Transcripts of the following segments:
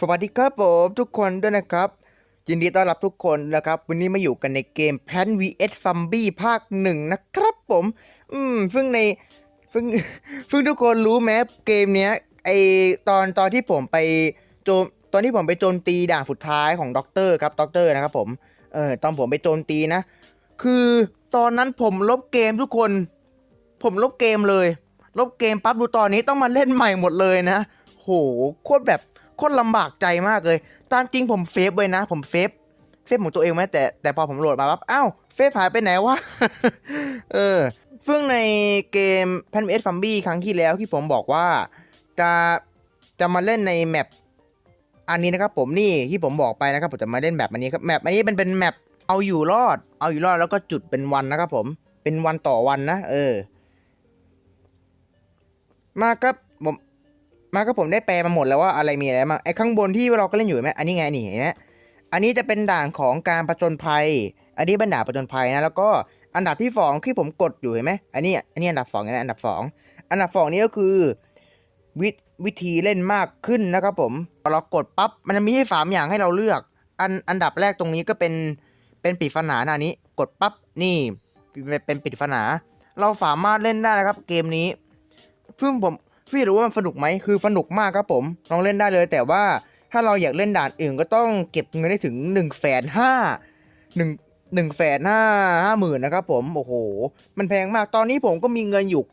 สวัสดีครับผมทุกคนด้วยนะครับ ยินดีต้อนรับทุกคนนะครับ วันนี้มาอยู่กันในเกม p a n vs f u m b y ภาคหนึ่งนะครับผม อืมซึ่งในซึ่งซึ่งทุกคนรู้ไหมเกมเนี้ยไอตอนตอนที่ผมไปโจมตอนที่ผมไปโจมตีด่านสุดท้ายของด็อกเตอร์ครับด็อกเตอร์นะครับผมเออตอนผมไปโจมตีนะ คือตอนนั้นผมลบเกมทุกคน ผมลบเกมเลย ลบเกมปั๊บดูตอนนี้ต้องมาเล่นใหม่หมดเลยนะโหโคตรแบบ โคตรลำบากใจมากเลย ตามจริงผมเฟฟเลยนะ ผมเฟฟเฟฟของตัวเองไหมแต่แต่พอผมโหลดมาปั๊บอ้าวเฟฟหายไปไหนวะเออซึ่งในเกม p a n s f u m b y ครั้งที่แล้วที่ผมบอกว่า จะจะมาเล่นในแมปอันนี้นะครับผมนี่ที่ผมบอกไปนะครับผมจะมาเล่นแบบอันนี้ครับแมปอันนี้เป็นเป็นแมปเอาอยู่รอด เอาอยู่รอดแล้วก็จุดเป็นวันนะครับผมเป็นวันต่อวันนะ เออ มาครับผม มาครับผมได้แปลมาหมดแล้วว่าอะไรมีอะไรบ้างไอ้ข้างบนที่เราก็เล่นอยู่ไหมอันนี้ไงนี่นไหมอันนี้จะเป็นด่านของการผจญภัย อันนี้เป็นด่านผจญภัยนะ แล้วก็อันดับที่สองที่ผมกดอยู่เห็นไหมอันนี้อันนี้อันดับสองนะอันดับสองอันดับสองนี้ก็คือวิวิธีเล่นมากขึ้นนะครับผมพอเรากดปั๊บมันจะมีให้สามอย่างให้เราเลือก อันอันดับแรกตรงนี้ก็เป็นเป็นปริศนาหน้านี้ กดปั๊บนี่เป็นป็นปริศนา เราสามารถเล่นได้นะครับ เกมนี้ซึ่งผม พี่รู้ว่ามันสนุกไหมคือสนุกมากครับผมลองเล่นได้เลย แต่ว่าถ้าเราอยากเล่นด่านอื่นก็ต้องเก็บเงินได้ถึง1นึ่งแสนห้าหนึ่งหนึ่งแสนห้าห้าหมื่นนะครับผมโอ้โห มันแพงมากตอนนี้ผมก็มีเงินอยู่9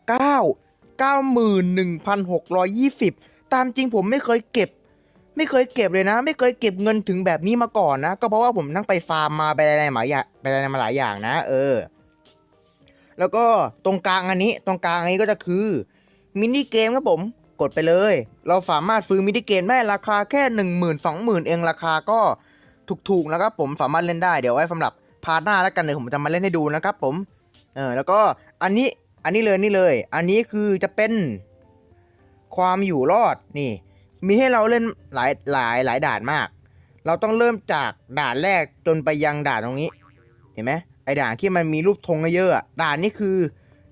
91,620ตามจริงผมไม่เคยเก็บ ไม่เคยเก็บเลยนะ ไม่เคยเก็บเงินถึงแบบนี้มาก่อนนะ ก็เพราะว่าผมทั้งไปฟาร์มมาไปอะไรมาอย่างไปอะไรมาหลายอย่างนะ เออ แล้วก็ตรงกลางอันนี้ ตรงกลางอันนี้ก็จะคือ มินิเกมครับผม กดไปเลย เราสามารถซื้อมินิเกมได้ราคาแค่หนึ่งหมื่นสองหมื่นเองราคาก็ถูกๆนะครับผมสามารถเล่นได้เดี๋ยวไว้สำหรับพาร์ทหน้าแล้วกันเลยผมจะมาเล่นให้ดูนะครับผมเออแล้วก็อันนี้อันนี้เลยนี่เลย อันนี้คือจะเป็นความอยู่รอดนี่ มีให้เราเล่นหลายหลายหลายด่านมาก เราต้องเริ่มจากด่านแรกจนไปยังด่านตรงนี้ เห็นไหมไอด่านที่มันมีรูปธงเยอะด่านนี้คือ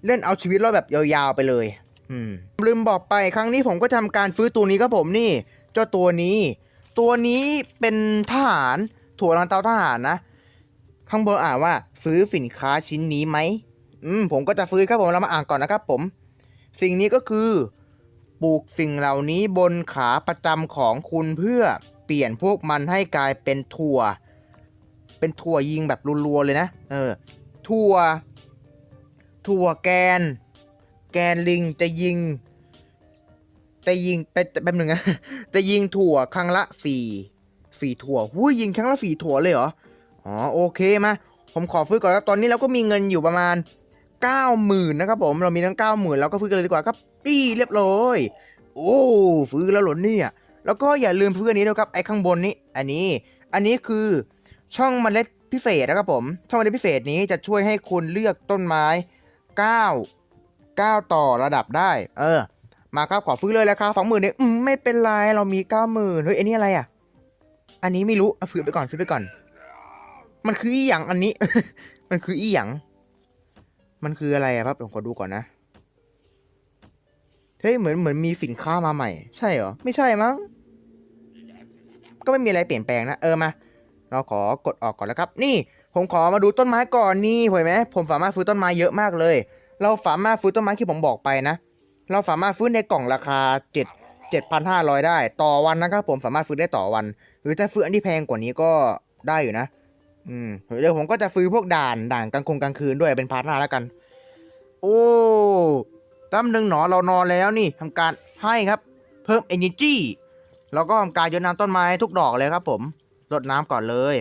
เล่นเอาชีวิตรอดแบบยาวๆไปเลย ลืมบอกไปครั้งนี้ผมก็ทำการฟื้นตัวนี้ครับผมนี่ เจ้าตัวนี้ ตัวนี้เป็นทหารถั่วลันเตาทหารนะ ข้างบนอ่านว่าซื้อสินค้าชิ้นนี้ไหมอืมผมก็จะฟื้นครับผมเรามาอ่านก่อนนะครับผม สิ่งนี้ก็คือ ปลูกสิ่งเหล่านี้บนขาประจำของคุณเพื่อเปลี่ยนพวกมันให้กลายเป็นถั่ว เป็นถั่วยิงแบบรัวๆเลยนะ เออ ถั่ว ถั่วแกน แกนลิงจะยิงจะยิงไปแป๊บหนึ่งนะจะยิงถั่วครั้งละสี่สี่ถั่วหุ้ยยิงครั้งละสี่ถั่วเลยเหรออ๋อโอเคมาผมขอฟื้นก่อนครับตอนนี้เราก็มีเงินอยู่ประมาณ 90,000นะครับผมเรามีทั้ง 90,000เราก็ฟื้นกันเลยดีกว่าครับ อีเรียบร้อยโอ้ฟื้นแล้วเหรอเนี่ยแล้วก็อย่าลืมฟื้นอันนี้ด้วยครับไอ้ข้างบนนี้ อันนี้ อันนี้คือช่องเมล็ดพิเศษนะครับผม ช่องเมล็ดพิเศษนี้จะช่วยให้คุณเลือกต้นไม้ 9 9ต่อระดับได้ เออ มาครับขอฟื้นเลยราคาสองหมื่นเนี่ยอืมไม่เป็นไรเรามีเก้าหมื่นเฮ้ยอันนี้อะไรอะ อันนี้ไม่รู้เอาฟื้นไปก่อนฟื้นไปก่อน มันคืออีหยังอันนี้ มันคืออีหยังมันคืออะไรอะครับผมขอดูก่อนนะเฮ้ยเหมือนเหมือนมีสินค้ามาใหม่ ใช่เหรอไม่ใช่มั้งก็ไม่มีอะไรเปลี่ยนแปลงนะเออมา เราขอกดออกก่อนแล้วครับ นี่ ผมขอมาดูต้นไม้ก่อนนี่เห็นไหมผมสามารถฟื้นต้นไม้เยอะมากเลย เราสามารถฟื้นต้นไม้ที่ผมบอกไปนะ เราสามารถฟื้นในกล่องราคาเจ็ดเจ็ดพันห้าร้อยได้ ต่อวันนะครับผมสามารถฟื้นได้ต่อวัน หรือถ้าฟื้นอันที่แพงกว่านี้ก็ได้อยู่นะ อืมเดี๋ยวผมก็จะฟื้นพวกด่านด่านกลางคงกลางคืนด้วยเป็นพาร์ทหน้าแล้วกัน โอ้แป๊บนึงหนอเรานอนแล้วนี่ทำการให้ครับ เพิ่ม energy แล้วก็ทำการโยนน้ำต้นไม้ทุกดอกเลยครับ ผมรดน้ำก่อนเลย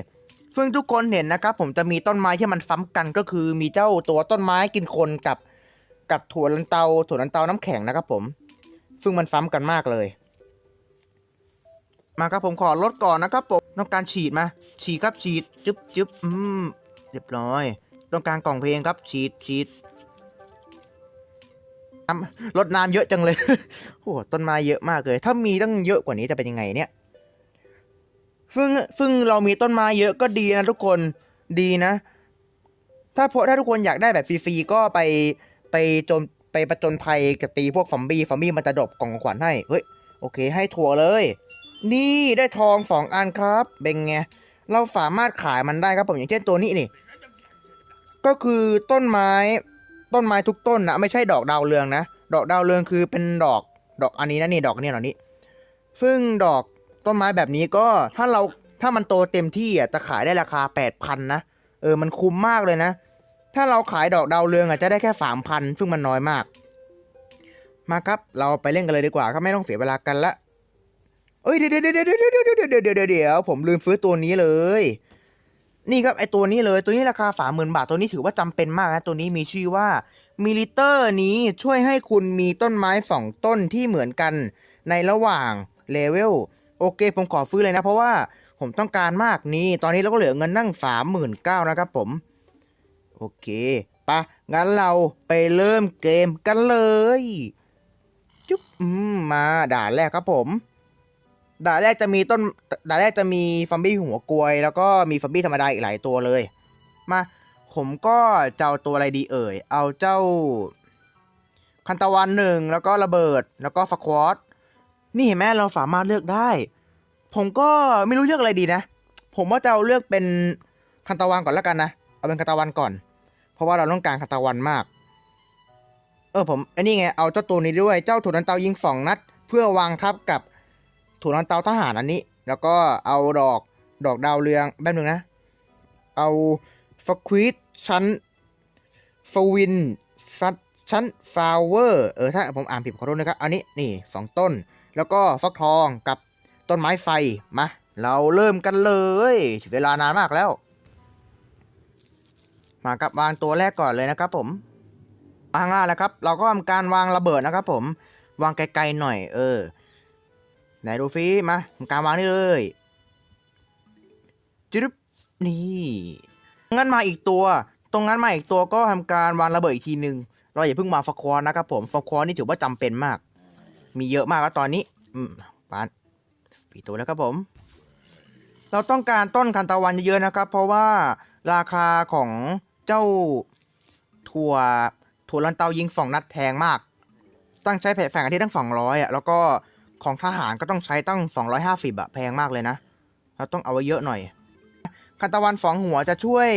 ซึ่งทุกคนเห็นนะครับผมจะมีต้นไม้ที่มันซ้ำกันก็คือมีเจ้าตัวต้นไม้กินคนกับ กับถั่วลันเตาถั่วลันเตาน้ำแข็งนะครับผม ซึ่งมันซ้ำกันมากเลย มาครับผมขอลดก่อนนะครับผมต้องการฉีดมา ฉีดครับฉีดจึ๊บจึ๊บอืมเรียบร้อย ต้องการกล่องเพลงครับฉีดฉีดน้ำลดน้ำเยอะจังเลยโอ้ต้นไม้เยอะมากเลย ถ้ามีตั้งเยอะกว่านี้จะเป็นยังไงเนี่ยซึ่งซึ่งเรามีต้นไม้เยอะก็ดีนะทุกคนดีนะ ถ้าพถ้าทุกคนอยากได้แบบฟรีๆก็ไป ไปจมไปประจนภัยกับตีพวกฟอมบี้ฟอมบี้มันจะดรอปกล่องขวัญให้ เฮ้ย โอเค ให้ถั่วเลย นี่ได้ทองสองอันครับเป็นไง เราสามารถขายมันได้ครับผมอย่างเช่นตัวนี้นี่ ก็คือต้นไม้ ต้นไม้ทุกต้นนะไม่ใช่ดอกดาวเรืองนะ ดอกดาวเรืองคือเป็นดอก ดอกอันนี้นะนี่ดอกนี่ยเหล่านี้ ซึ่งดอกต้นไม้แบบนี้ก็ถ้าเราถ้ามันโตเต็มที่อะจะขายได้ราคาแปดพันนะ เออ มันคุ้มมากเลยนะ ถ้าเราขายดอกดาวเรืองอะจะได้แค่สามพันซึ่งมันน้อยมาก มาครับ เราไปเล่นกันเลยดีกว่าครับไม่ต้องเสียเวลากันละเอ้ยเดี๋ยวเดี๋ยวเดี๋ยวเดี๋ยวเดี๋ยวเดี๋ยวเดี๋ยวเดี๋ยวผมลืมซื้อตัวนี้เลย นี่ครับไอตัวนี้เลยตัวนี้ราคาสามหมื่นบาทตัวนี้ถือว่าจำเป็นมากนะตัวนี้มีชื่อว่ามิลิเตอร์นี้ช่วยให้คุณมีต้นไม้สองต้นที่เหมือนกันในระหว่างเลเวลโอเค ผมขอซื้อเลยนะ เพราะว่าผมต้องการมากนี่ตอนนี้เราก็เหลือเงินนั่งสามหมื่นเก้านะครับผม โอเคปะงั้นเราไปเริ่มเกมกันเลย จุ๊บมมาด่านแรกครับผม ด่านแรกจะมีต้น ด่านแรกจะมีฟัมบี้หัวกลวย แล้วก็มีฟัมบี้ธรรมดาอีกหลายตัวเลย มา ผมก็จะเอาตัวอะไรดีเอ่ย เอาเจ้า คันตะวันหนึ่งแล้วก็ระเบิด แล้วก็ฟัควอตนี่เห็นไหมเราสามารถเลือกได้ ผมก็ไม่รู้เลือกอะไรดีนะ ผมว่าจะเอาเลือกเป็นคันตะวันก่อนแล้วกันนะ เอาเป็นคันตะวันก่อน ราะว่าเราต้องการคันตะวันมาก เออผมไอ้นี่ไงเอาเจ้าตัวนี้ด้วยเจ้าถุนนันเตายิงสองนัด เพื่อวางทับกับถุนนันเตาทหารอันนี้ แล้วก็เอาดอกดอกดาวเรืองแป๊บนึงนะ เอาฟควิดชั้นฟวินฟัดชั้นฟาวเวอร์เออถ้าผมอ่านผิดขอโทษนะครับ อันนี้นี่สองต้น แล้วก็ฟักทองกับต้นไม้ไฟมาเราเริ่มกันเลย เวลานานมากแล้ว มากับวางตัวแรกก่อนเลยนะครับ ผมวางล่าแล้วครับ เราก็ทำการวางระเบิดนะครับ ผม วางไกลๆหน่อย เออไหนดูฟิมาทำการวางนี่เลยจุ๊บนี่งั้นมาอีกตัว ตรงนั้นมาอีกตัวก็ทำการวางระเบิดอีกทีหนึ่งเราอย่าเพิ่งมาฟควอนนะครับผมฟควอนนี่ถือว่าจำเป็นมาก มีเยอะมากแล้วตอนนี้ อืมปานปีตัวแล้วครับผม เราต้องการต้นคันตะวันเยอะๆนะครับ เพราะว่าราคาของ เจ้าถั่วถั่วลันเตายิงสองนัดแพงมากต้องใช้แผงแฝงอาทิตย์ตั้งสองร้อยอะแล้วก็ของทหารก็ต้องใช้ตั้งสองร้อยห้าสิบอะแพงมากเลยนะ เราต้องเอาไว้เยอะหน่อยคันตะวันสองหัวจะช่วย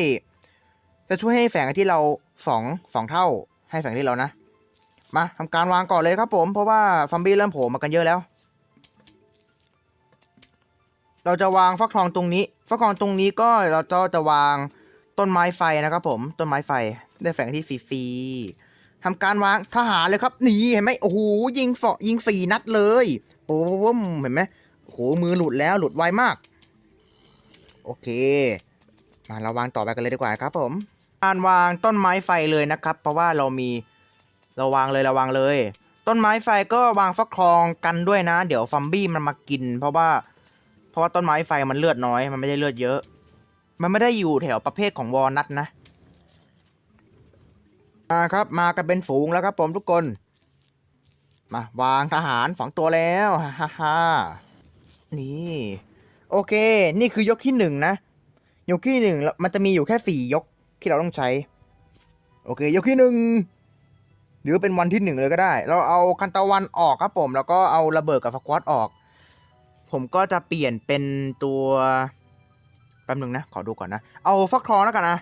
จะช่วยให้แฝงอาทิตย์เราสองสองเท่า ให้แฝงอาที่เรานะมาทำการวางก่อนเลยครับผม เพราะว่าฟัมบี้เริ่มโผล่มากันเยอะแล้ว เราจะวางฟักทองตรงนี้ ฟักทองตรงนี้ก็เราจะจะวาง ต้นไม้ไฟนะครับผม ต้นไม้ไฟ ได้แฝงที่ฟรีๆทำการวางทหารเลยครับ นี่เห็นไหมโอ้โหยิงฝอยิงสี่นัดเลยโอ้มเห็นไหมโอ้โหมือหลุดแล้วหลุดไวมาก โอเค มาเราวางต่อไปกันเลยดีกว่าครับ ผม การวางต้นไม้ไฟเลยนะครับ เพราะว่าเรามีเราวางเลยเราวางเลย ต้นไม้ไฟก็วางฟักทองกันด้วยนะ เดี๋ยวฟัมบี้มันมากิน เพราะว่า เพราะว่าต้นไม้ไฟมันเลือดน้อย มันไม่ได้เลือดเยอะ มันไม่ได้อยู่แถวประเภทของวอลนัทนะ มาครับมากันเป็นฝูงแล้วครับผมทุกคน มาวางทหารสองตัวแล้วฮ่าฮ่านี่ โอเค นี่คือยกที่หนึ่งนะ ยกที่หนึ่งแล้วมันจะมีอยู่แค่สี่ยกที่เราต้องใช้ โอเค ยกที่หนึ่งหรือเป็นวันที่หนึ่งเลยก็ได้ เราเอาคันตะวันออกครับผม แล้วก็เอาระเบิดกับฟควอตออก ผมก็จะเปลี่ยนเป็นตัว แป๊บหนึงนะ ขอดูก่อนนะ เอาฟักทองแล้วกันนะ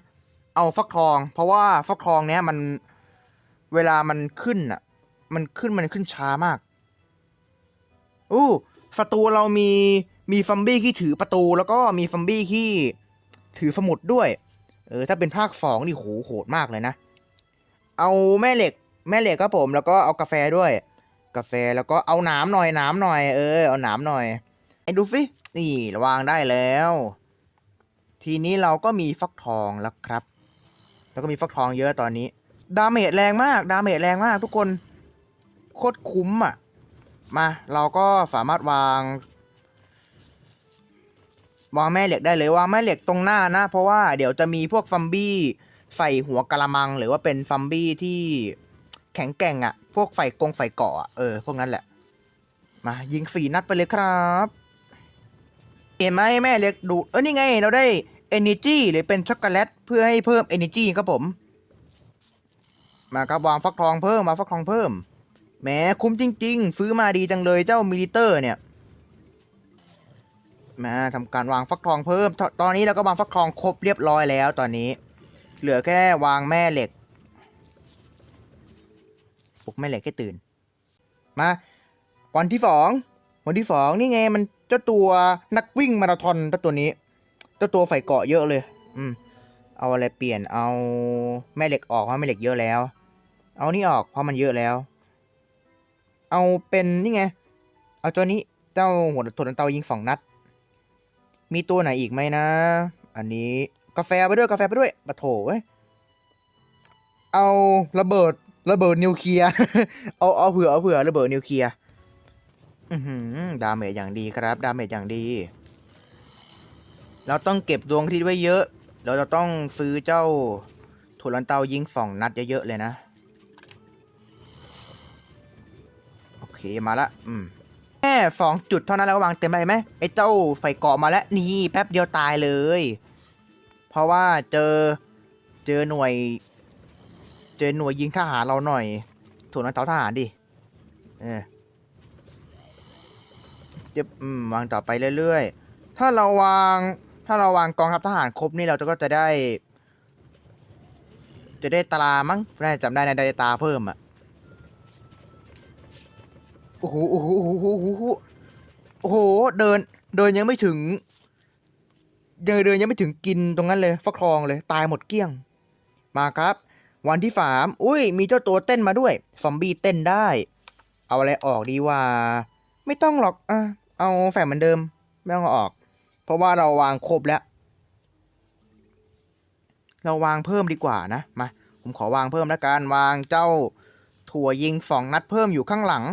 เอาฟักทอง เพราะว่าฟักทองเนี้ยมันเวลามันขึ้นอะ มันขึ้นมันขึ้นช้ามากอู้ศัตรูเรามีมีฟัมบี้ที่ถือประตู แล้วก็มีฟัมบี้ที่ถือสมุดด้วย เออ ถ้าเป็นภาคสองนี่โหโหดมากเลยนะ เอาแม่เหล็ก แม่เหล็กครับผม แล้วก็เอากาแฟด้วย กาแฟแล้วก็เอาหนามหน่อยหนามหน่อย เออ เอาหนามหน่อยไอ้ดูฟินี่วางได้แล้ว ทีนี้เราก็มีฟักทองแล้วครับ แล้วก็มีฟักทองเยอะตอนนี้ ดาเมจแรงมาก ดาเมจแรงมากทุกคน โคตรคุ้มอะ มา เราก็สามารถวาง วางแม่เหล็กได้เลยวางแม่เหล็กตรงหน้านะ เพราะว่าเดี๋ยวจะมีพวกฟัมบี้ใส่หัวกะละมัง หรือว่าเป็นฟัมบี้ที่แข็งแกร่งอะ่ะ พวกไฟกงไฟเกาะอะเออ พวกนั้นแหละ มายิงฝีนัดไปเลยครับ เห็นไหมแม่เหล็กดูดเออนี่ไงเราได้ energy หรือเป็นช็อกโกแลตเพื่อให้เพิ่ม energy ครับผม มาครับวางฟักทองเพิ่มมาฟักทองเพิ่มแหมคุ้มจริง ๆ ซื้อมาดีจังเลยเจ้ามิลิเตอร์เนี่ยมาทำการวางฟักทองเพิ่มตตอนนี้เราก็วางฟักทองครบเรียบร้อยแล้วตอนนี้ เหลือแค่วางแม่เหล็กปลุกแม่เหล็กให้ตื่น มาวันที่สองวันที่สองนี่ไงมันเจ้าตัวนักวิ่งมาราธอนเจ้าตัวนี้ จ้าตัวไฟเกาะเยอะเลย อืม เอาอะไรเปลี่ยน เอาแม่เหล็กออกเพราะแม่เหล็กเยอะแล้ว เอานี่ออกเพราะมันเยอะแล้ว เอาเป็นนี่ไง เอาตัวนี้ เจ้าหัวถั่วลันเตายิงสองนัด มีตัวไหนอีกไหมนะ อันนี้กาแฟไปด้วยกาแฟไปด้วยปะโถเว้ย เอาระเบิดระเบิดนิวเคลียร์ เอาเอาเผื่อเอาเผื่อระเบิดนิวเคลียร์ อือหือดาเมจอย่างดีครับ ดาเมจอย่างดี เราต้องเก็บดวงอาที่ไว้เยอะ เราจะต้องซื้อเจ้าถั่วลันเตายิงสองนัดเยอะๆเลยนะ โอเคมาละอืมแค่สองจุดเท่านั้นแล้ววางเต็มไปไหมไอ้เจ้าไฟเกาะมาแล้วนี่แป๊บเดียวตายเลย เพราะว่าเจอเจอหน่วย เจอหน่วยยิงทหารเราหน่อยถูกนันเตาทหารดิเออจะวางต่อไปเรื่อยๆ ถ้าเราวาง ถ้าเราวางกองทัพทหารครบนี่เราก็จะได้ จะได้ตรามั้งน่าจำได้ในะไดตาเพิ่มอะโอ้โหโอ้โหโอ้โหโอ้โหโอ้โหเดิน เดินยังไม่ถึงเดินเดินยังไม่ถึงกินตรงนั้นเลยฟักทองเลยตายหมดเกลี้ยง มาครับ วันที่สามอุ้ย มีเจ้าตัวเต้นมาด้วยซอมบี้เต้นได้ เอาอะไรออกดีว่า ไม่ต้องหรอกอะเอาแฝงเหมือนเดิม ไม่ต้องออก เพราะว่าเราวางครบแล้ว เราวางเพิ่มดีกว่านะ มา ผมขอวางเพิ่มแล้วกัน วางเจ้าถั่วยิงสองนัดเพิ่มอยู่ข้างหลัง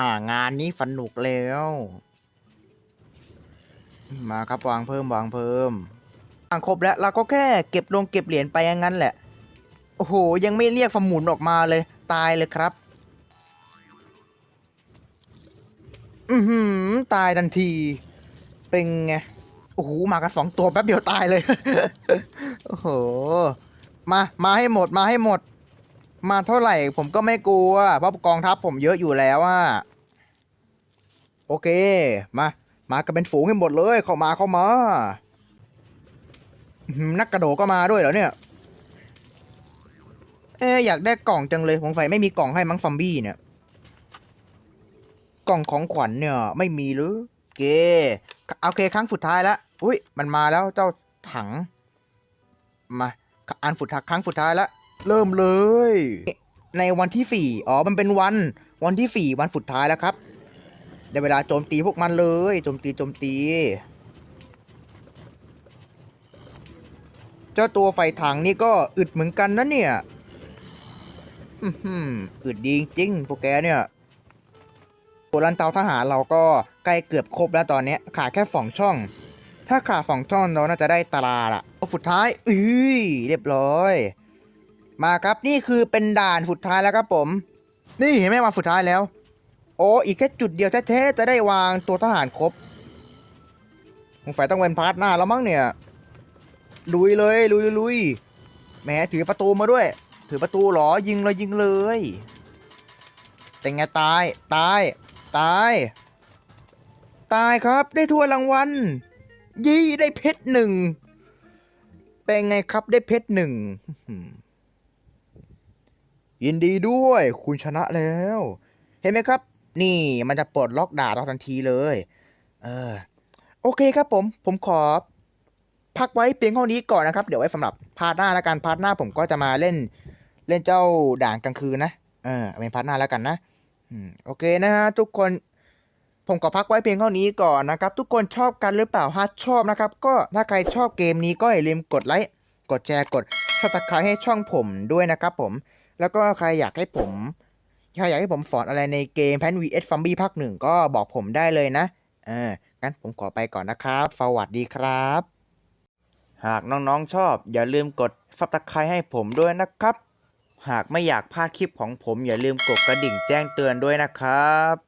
อ่างานนี้สนุกแล้ว มาครับวางเพิ่มวางเพิ่มวางครบแล้วเราก็แค่เก็บลงเก็บเหรียญไปอย่างนั้นแหละ โอ้โห ยังไม่เรียกฟหมุนออกมาเลย ตายเลยครับ อือหือ ตายทันที เป็นไง โอ้โห มากันสองตัวแป๊บเดียวตายเลย โอ้โห มา มาให้หมด มาให้หมด มาเท่าไหร่ผมก็ไม่กลัว เพราะกองทัพผมเยอะอยู่แล้วอะโอเค มา มากันเป็นฝูงให้หมดเลย เข้ามาเข้ามา นักกระโดดก็มาด้วยเหรอเนี่ย เอ๊อยากได้กล่องจังเลยผมใส่ไม่มีกล่องให้มั้งซอมบี้เนี่ย กล่องของขวัญเนี่ย ไม่มีหรือเค โอเคครั้งสุดท้ายแล้วอุ้ยมันมาแล้วเจ้าถัง มาอันสุดท้ายครั้งสุดท้ายแล้วเริ่มเลย ในวันที่สี่อ๋อมันเป็นวัน วันที่สี่วันสุดท้ายแล้วครับได้เวลาโจมตีพวกมันเลยโจมตีโจมตี เจ้าตัวไฟถังนี่ก็อึดเหมือนกันนะเนี่ย อื้อหืออึดดีจริงพวกแกเนี่ย ตัวรันเตาทหารเราก็ใกล้เกือบครบแล้วตอนนี้ขาดแค่สองช่อง ถ้าขาดสองช่องเราน่าจะได้ตาราละสุดท้ายอุ้ยเรียบร้อย มาครับนี่คือเป็นด่านสุดท้ายแล้วครับผม นี่เห็นไหมมาสุดท้ายแล้ว โอ้อีกแค่จุดเดียวแท้ๆจะได้วางตัวทหารครบสงสัยต้องเป็นพาร์ทหน้าแล้วมั้งเนี่ยลุยเลยลุยลุยลยแหมถือประตูมาด้วย ถือประตูหรอยิงเลยยิงเลย แต่ไงตายตาย ตาย ตายครับได้ถ้วยรางวัล ยี่ได้เพชรหนึ่ง เป็นไงครับได้เพชรหนึ่ง ยินดีด้วยคุณชนะแล้ว เห็นไหมครับ นี่มันจะปลดล็อกด่าเราทันทีเลย เออ โอเคครับผม ผมขอพักไว้เพียงเท่านี้ก่อนนะครับ เดี๋ยวไว้สำหรับพาร์ทหน้าล้วกันพาร์ทหน้าผมก็จะมาเล่น เล่นเจ้าด่านกลางคืนนะ เออเอาเป็นพาร์ทหน้าแล้วกันนะ โอเคนะฮะทุกคนผมขอพักไว้เพียงเท่านี้ก่อนนะครับ ทุกคนชอบกันหรือเปล่าถ้าชอบนะครับ ก็ถ้าใครชอบเกมนี้ก็อย่าลืมกดไลค์กดแชร์กดซับสไครต์ให้ช่องผมด้วยนะครับผม แล้วก็ใครอยากให้ผมใครอยากให้ผมสอนอะไรในเกมแพน vs ฟัมบี้ภาคหนึ่งก็บอกผมได้เลยนะเอองั้นผมขอไปก่อนนะครับ สวัสดีครับ หากน้องๆชอบ อย่าลืมกดซับสไครต์ให้ผมด้วยนะครับ หากไม่อยากพลาดคลิปของผมอย่าลืมกดกระดิ่งแจ้งเตือนด้วยนะครับ